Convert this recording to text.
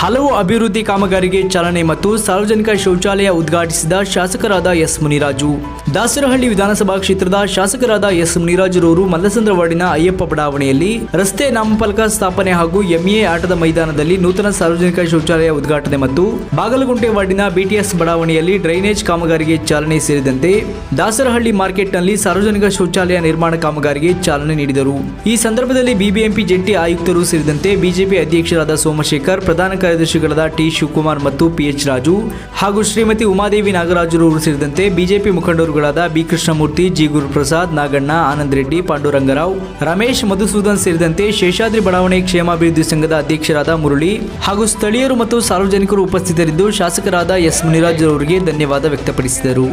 ಹಲವು ಅಭಿವೃದ್ಧಿ ಕಾಮಗಾರಿಗೆ ಚಾಲನೆ ಮತ್ತು ಸಾರ್ವಜನಿಕ ಶೌಚಾಲಯ ಉದ್ಘಾಟಿಸಿದ ಶಾಸಕರಾದ ಎಸ್ ಮುನಿರಾಜು. ದಾಸರಹಳ್ಳಿ ವಿಧಾನಸಭಾ ಕ್ಷೇತ್ರದ ಶಾಸಕರಾದ ಎಸ್ ಮುನಿರಾಜುರವರು ಮಲ್ಲಸಂದ್ರ ವಾರ್ಡಿನ ಅಯ್ಯಪ್ಪ ಬಡಾವಣೆಯಲ್ಲಿ ರಸ್ತೆ ನಾಮಫಲಕ ಸ್ಥಾಪನೆ ಹಾಗೂ ಎಂಎ ಆಟದ ಮೈದಾನದಲ್ಲಿ ನೂತನ ಸಾರ್ವಜನಿಕ ಶೌಚಾಲಯ ಉದ್ಘಾಟನೆ ಮತ್ತು ಬಾಗಲಗುಂಟೆ ವಾರ್ಡಿನ ಬಿಟಿಎಸ್ ಬಡಾವಣೆಯಲ್ಲಿ ಡ್ರೈನೇಜ್ ಕಾಮಗಾರಿಗೆ ಚಾಲನೆ ಸೇರಿದಂತೆ ದಾಸರಹಳ್ಳಿ ಮಾರ್ಕೆಟ್ನಲ್ಲಿ ಸಾರ್ವಜನಿಕ ಶೌಚಾಲಯ ನಿರ್ಮಾಣ ಕಾಮಗಾರಿಗೆ ಚಾಲನೆ ನೀಡಿದರು. ಈ ಸಂದರ್ಭದಲ್ಲಿ ಬಿಬಿಎಂಪಿ ಜಂಟಿ ಆಯುಕ್ತರು ಸೇರಿದಂತೆ ಬಿಜೆಪಿ ಅಧ್ಯಕ್ಷರಾದ ಸೋಮಶೇಖರ್, ಪ್ರಧಾನ ಕಾರ್ಯದರ್ಶಿಗಳಾದ ಟಿ ಶಿವಕುಮಾರ್ ಮತ್ತು ಪಿಎಚ್ ರಾಜು ಹಾಗೂ ಶ್ರೀಮತಿ ಉಮಾದೇವಿ ನಾಗರಾಜುರವರು ಸೇರಿದಂತೆ ಬಿಜೆಪಿ ಮುಖಂಡರುಗಳಾದ ಬಿ ಕೃಷ್ಣಮೂರ್ತಿ, ಜಿ ಗುರುಪ್ರಸಾದ್, ನಾಗಣ್ಣ, ಆನಂದ್ ರೆಡ್ಡಿ, ಪಾಂಡುರಂಗರಾವ್, ರಮೇಶ್, ಮಧುಸೂದನ್ ಸೇರಿದಂತೆ ಶೇಷಾದ್ರಿ ಬಡಾವಣೆ ಕ್ಷೇಮಾಭಿವೃದ್ಧಿ ಸಂಘದ ಅಧ್ಯಕ್ಷರಾದ ಮುರಳಿ ಹಾಗೂ ಸ್ಥಳೀಯರು ಮತ್ತು ಸಾರ್ವಜನಿಕರು ಉಪಸ್ಥಿತರಿದ್ದು ಶಾಸಕರಾದ ಎಸ್ ಮುನಿರಾಜ್ ಅವರಿಗೆ ಧನ್ಯವಾದ ವ್ಯಕ್ತಪಡಿಸಿದರು.